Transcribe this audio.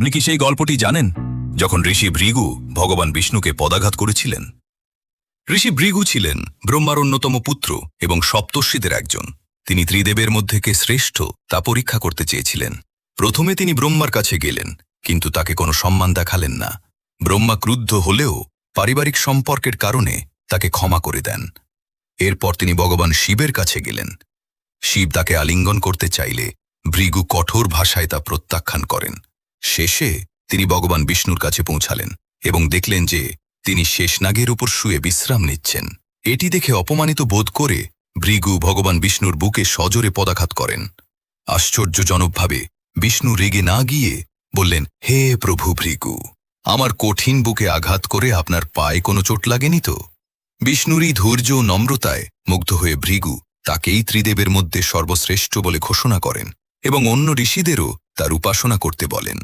আপনি কি সেই গল্পটি জানেন? যখন ঋষি ভৃগু ভগবান বিষ্ণুকে পদাঘাত করেছিলেন। ঋষি ভৃগু ছিলেন ব্রহ্মার অন্যতম পুত্র এবং সপ্তর্ষিদের একজন। তিনি ত্রিদেবের মধ্যে কে শ্রেষ্ঠ তা পরীক্ষা করতে চেয়েছিলেন। প্রথমে তিনি ব্রহ্মার কাছে গেলেন, কিন্তু তাকে কোনো সম্মান দেখালেন না। ব্রহ্মা ক্রুদ্ধ হলেও পারিবারিক সম্পর্কের কারণে তাকে ক্ষমা করে দেন। এরপর তিনি ভগবান শিবের কাছে গেলেন। শিব তাকে আলিঙ্গন করতে চাইলে ভৃগু কঠোর ভাষায় তা প্রত্যাখ্যান করেন। শেষে তিনি ভগবান বিষ্ণুর কাছে পৌঁছালেন এবং দেখলেন যে তিনি শেষনাগের উপর শুয়ে বিশ্রাম নিচ্ছেন। এটি দেখে অপমানিত বোধ করে ভৃগু ভগবান বিষ্ণুর বুকে সজোরে পদাঘাত করেন। আশ্চর্যজনকভাবে বিষ্ণু রেগে না গিয়ে বললেন, হে প্রভু ভৃগু, আমার কঠিন বুকে আঘাত করে আপনার পায়ে কোনো চোট লাগেনি তো? বিষ্ণুরই ধৈর্য নম্রতায় মুগ্ধ হয়ে ভৃগু তাকেই ত্রিদেবের মধ্যে সর্বশ্রেষ্ঠ বলে ঘোষণা করেন এবং অন্য ঋষিদেরও তার উপাসনা করতে বলেন।